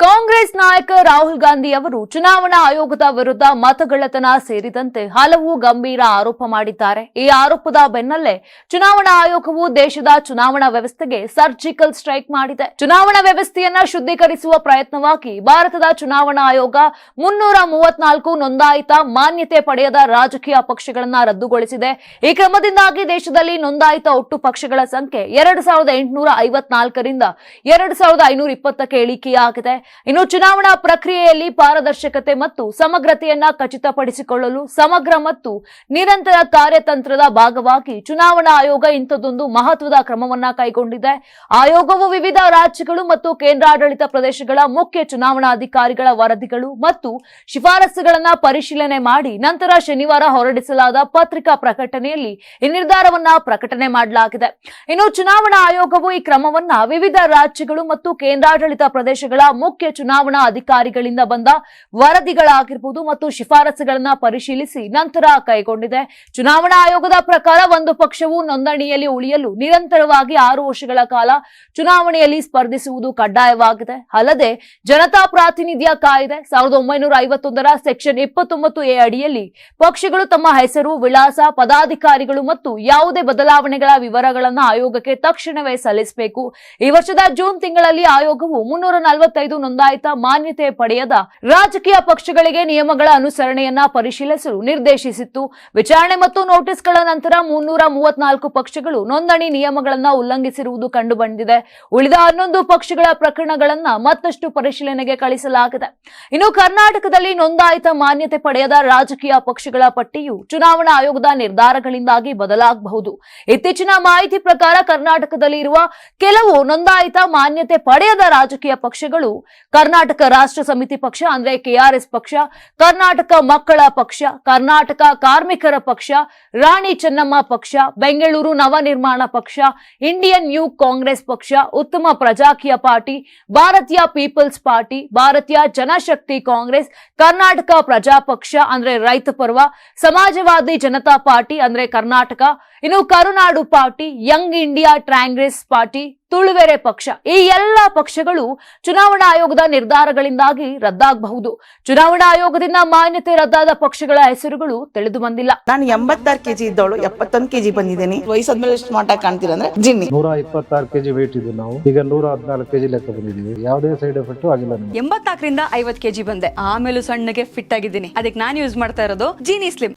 ಕಾಂಗ್ರೆಸ್ ನಾಯಕ ರಾಹುಲ್ ಗಾಂಧಿ ಅವರು ಚುನಾವಣಾ ಆಯೋಗದ ವಿರುದ್ಧ ಮತಗಳ್ಳತನ ಸೇರಿದಂತೆ ಹಲವು ಗಂಭೀರ ಆರೋಪ ಮಾಡಿದ್ದಾರೆ. ಈ ಆರೋಪದ ಬೆನ್ನಲ್ಲೇ ಚುನಾವಣಾ ಆಯೋಗವು ದೇಶದ ಚುನಾವಣಾ ವ್ಯವಸ್ಥೆಗೆ ಸರ್ಜಿಕಲ್ ಸ್ಟ್ರೈಕ್ ಮಾಡಿದೆ. ಚುನಾವಣಾ ವ್ಯವಸ್ಥೆಯನ್ನ ಶುದ್ಧೀಕರಿಸುವ ಪ್ರಯತ್ನವಾಗಿ ಭಾರತದ ಚುನಾವಣಾ ಆಯೋಗ ಮುನ್ನೂರ ಮೂವತ್ನಾಲ್ಕು ನೋಂದಾಯಿತ ಮಾನ್ಯತೆ ಪಡೆಯದ ರಾಜಕೀಯ ಪಕ್ಷಗಳನ್ನ ರದ್ದುಗೊಳಿಸಿದೆ. ಈ ಕ್ರಮದಿಂದಾಗಿ ದೇಶದಲ್ಲಿ ನೋಂದಾಯಿತ ಒಟ್ಟು ಪಕ್ಷಗಳ ಸಂಖ್ಯೆ ಎರಡು ಸಾವಿರದ ಎಂಟುನೂರ ಐವತ್ನಾಲ್ಕರಿಂದ ಎರಡು ಸಾವಿರದ ಐನೂರ ಇಪ್ಪತ್ತಕ್ಕೆ ಇಳಿಕೆಯಾಗಿದೆ. ಇನ್ನು ಚುನಾವಣಾ ಪ್ರಕ್ರಿಯೆಯಲ್ಲಿ ಪಾರದರ್ಶಕತೆ ಮತ್ತು ಸಮಗ್ರತೆಯನ್ನ ಖಚಿತಪಡಿಸಿಕೊಳ್ಳಲು ಸಮಗ್ರ ಮತ್ತು ನಿರಂತರ ಕಾರ್ಯತಂತ್ರದ ಭಾಗವಾಗಿ ಚುನಾವಣಾ ಆಯೋಗ ಇಂಥದ್ದೊಂದು ಮಹತ್ವದ ಕ್ರಮವನ್ನ ಕೈಗೊಂಡಿದೆ. ಆಯೋಗವು ವಿವಿಧ ರಾಜ್ಯಗಳು ಮತ್ತು ಕೇಂದ್ರಾಡಳಿತ ಪ್ರದೇಶಗಳ ಮುಖ್ಯ ಚುನಾವಣಾಧಿಕಾರಿಗಳ ವರದಿಗಳು ಮತ್ತು ಶಿಫಾರಸುಗಳನ್ನ ಪರಿಶೀಲನೆ ಮಾಡಿ ನಂತರ ಶನಿವಾರ ಹೊರಡಿಸಲಾದ ಪತ್ರಿಕಾ ಪ್ರಕಟಣೆಯಲ್ಲಿ ಈ ನಿರ್ಧಾರವನ್ನ ಪ್ರಕಟಣೆ ಮಾಡಲಾಗಿದೆ. ಇನ್ನು ಚುನಾವಣಾ ಆಯೋಗವು ಈ ಕ್ರಮವನ್ನ ವಿವಿಧ ರಾಜ್ಯಗಳು ಮತ್ತು ಕೇಂದ್ರಾಡಳಿತ ಪ್ರದೇಶಗಳ ಮುಖ್ಯ ಚುನಾವಣಾ ಅಧಿಕಾರಿಗಳಿಂದ ಬಂದ ವರದಿಗಳಾಗಿರ್ಬೋದು ಮತ್ತು ಶಿಫಾರಸುಗಳನ್ನ ಪರಿಶೀಲಿಸಿ ನಂತರ ಕೈಗೊಂಡಿದೆ. ಚುನಾವಣಾ ಆಯೋಗದ ಪ್ರಕಾರ ಒಂದು ಪಕ್ಷವು ನೋಂದಣಿಯಲ್ಲಿ ಉಳಿಯಲು ನಿರಂತರವಾಗಿ ಆರು ವರ್ಷಗಳ ಕಾಲ ಚುನಾವಣೆಯಲ್ಲಿ ಸ್ಪರ್ಧಿಸುವುದು ಕಡ್ಡಾಯವಾಗಿದೆ. ಅಲ್ಲದೆ ಜನತಾ ಪ್ರಾತಿನಿಧ್ಯ ಕಾಯಿದೆ ಸಾವಿರದ ಒಂಬೈನೂರ ಐವತ್ತೊಂದರ ಸೆಕ್ಷನ್ ಇಪ್ಪತ್ತೊಂಬತ್ತು ಎ ಅಡಿಯಲ್ಲಿ ಪಕ್ಷಗಳು ತಮ್ಮ ಹೆಸರು, ವಿಳಾಸ, ಪದಾಧಿಕಾರಿಗಳು ಮತ್ತು ಯಾವುದೇ ಬದಲಾವಣೆಗಳ ವಿವರಗಳನ್ನು ಆಯೋಗಕ್ಕೆ ತಕ್ಷಣವೇ ಸಲ್ಲಿಸಬೇಕು. ಈ ವರ್ಷದ ಜೂನ್ ತಿಂಗಳಲ್ಲಿ ಆಯೋಗವು ಮುನ್ನೂರ ನಲವತ್ತೈದು ನೋಂದಾಯಿತ ಮಾನ್ಯತೆ ಪಡೆಯದ ರಾಜಕೀಯ ಪಕ್ಷಗಳಿಗೆ ನಿಯಮಗಳ ಅನುಸರಣೆಯನ್ನ ಪರಿಶೀಲಿಸಲು ನಿರ್ದೇಶಿಸಿತ್ತು. ವಿಚಾರಣೆ ಮತ್ತು ನೋಟಿಸ್ಗಳ ನಂತರ ಮುನ್ನೂರ ಮೂವತ್ನಾಲ್ಕು ಪಕ್ಷಗಳು ನೋಂದಣಿ ನಿಯಮಗಳನ್ನ ಉಲ್ಲಂಘಿಸಿರುವುದು ಕಂಡುಬಂದಿದೆ. ಉಳಿದ ಹನ್ನೊಂದು ಪಕ್ಷಗಳ ಪ್ರಕರಣಗಳನ್ನ ಮತ್ತಷ್ಟು ಪರಿಶೀಲನೆಗೆ ಕಳಿಸಲಾಗಿದೆ. ಇನ್ನು ಕರ್ನಾಟಕದಲ್ಲಿ ನೋಂದಾಯಿತ ಮಾನ್ಯತೆ ಪಡೆಯದ ರಾಜಕೀಯ ಪಕ್ಷಗಳ ಪಟ್ಟಿಯು ಚುನಾವಣಾ ಆಯೋಗದ ನಿರ್ಧಾರಗಳಿಂದಾಗಿ ಬದಲಾಗಬಹುದು. ಇತ್ತೀಚಿನ ಮಾಹಿತಿ ಪ್ರಕಾರ ಕರ್ನಾಟಕದಲ್ಲಿ ಇರುವ ಕೆಲವು ನೋಂದಾಯಿತ ಮಾನ್ಯತೆ ಪಡೆಯದ ರಾಜಕೀಯ ಪಕ್ಷಗಳು ಕರ್ನಾಟಕ ರಾಷ್ಟ್ರ ಸಮಿತಿ ಪಕ್ಷ, ಅಂದ್ರೆ ಕೆಆರ್ಎಸ್ ಪಕ್ಷ, ಕರ್ನಾಟಕ ಮಕ್ಕಳ ಪಕ್ಷ, ಕರ್ನಾಟಕ ಕಾರ್ಮಿಕರ ಪಕ್ಷ, ರಾಣಿ ಚೆನ್ನಮ್ಮ ಪಕ್ಷ, ಬೆಂಗಳೂರು ನವನಿರ್ಮಾಣ ಪಕ್ಷ, ಇಂಡಿಯನ್ ನ್ಯೂ ಕಾಂಗ್ರೆಸ್ ಪಕ್ಷ, Uttama Prajaakeeya party, Bharatiya people's party, Bharatiya Janashakti Congress, Karnataka ಪ್ರಜಾ ಪಕ್ಷ ಅಂದ್ರೆ ರೈತ ಪರ್ವ, ಸಮಾಜವಾದಿ ಜನತಾ ಪಾರ್ಟಿ, ಅಂದ್ರೆ ಕರ್ನಾಟಕ, ಇನ್ನು ಕರುನಾಡು ಪಾರ್ಟಿ, ಯಂಗ್ ಇಂಡಿಯಾ ಟ್ರಾಂಗ್ರೆಸ್ ಪಾರ್ಟಿ ತುಳುವೆರೆ ಪಕ್ಷ. ಈ ಎಲ್ಲ ಪಕ್ಷಗಳು ಚುನಾವಣಾ ಆಯೋಗದ ನಿರ್ಧಾರಗಳಿಂದಾಗಿ ರದ್ದಾಗಬಹುದು. ಚುನಾವಣಾ ಆಯೋಗದಿಂದ ಮಾನ್ಯತೆ ರದ್ದಾದ ಪಕ್ಷಗಳ ಹೆಸರುಗಳು ತಿಳಿದು ಬಂದಿಲ್ಲ. ನಾನು ಎಂಬತ್ತಾರು ಕೆಜಿ ಇದ್ದವಳು ಎಪ್ಪತ್ತೊಂದು ಕೆಜಿ ಬಂದಿದ್ದೀನಿ. ವಯಸ್ಸಾದ್ಮೇಲೆ ಸ್ಮಾರ್ಟ್ ಆಗಿ ಕಾಣ್ತೀರ ಅಂದ್ರೆ ಜಿನ್ನಿ. ನೂರ ಇಪ್ಪತ್ತಾರು ಕೆಜಿ ವೇಟ್ ಇದ್ದು ನಾವು. ಈಗ ನೂರ ಹದಿನಾಲ್ಕು ಕೆಜಿ ಲೆಕ್ಕ ಬಂದಿದ್ದೀವಿ. ಯಾವುದೇ ಸೈಡ್ ಎಫೆಕ್ಟ್ ಆಗಿಲ್ಲ ನಮಗೆ. ಎಂಬತ್ನಾಲ್ಕರಿಂದ ಐವತ್ ಕೆಜಿ ಬಂದೆ. ಆಮೇಲೆ ಸಣ್ಣಗೆ ಫಿಟ್ ಆಗಿದ್ದೀನಿ. ಅದಕ್ಕೆ ನಾನು ಯೂಸ್ ಮಾಡ್ತಾ ಇರೋದು ಜೀನಿ ಸ್ಲಿಮ್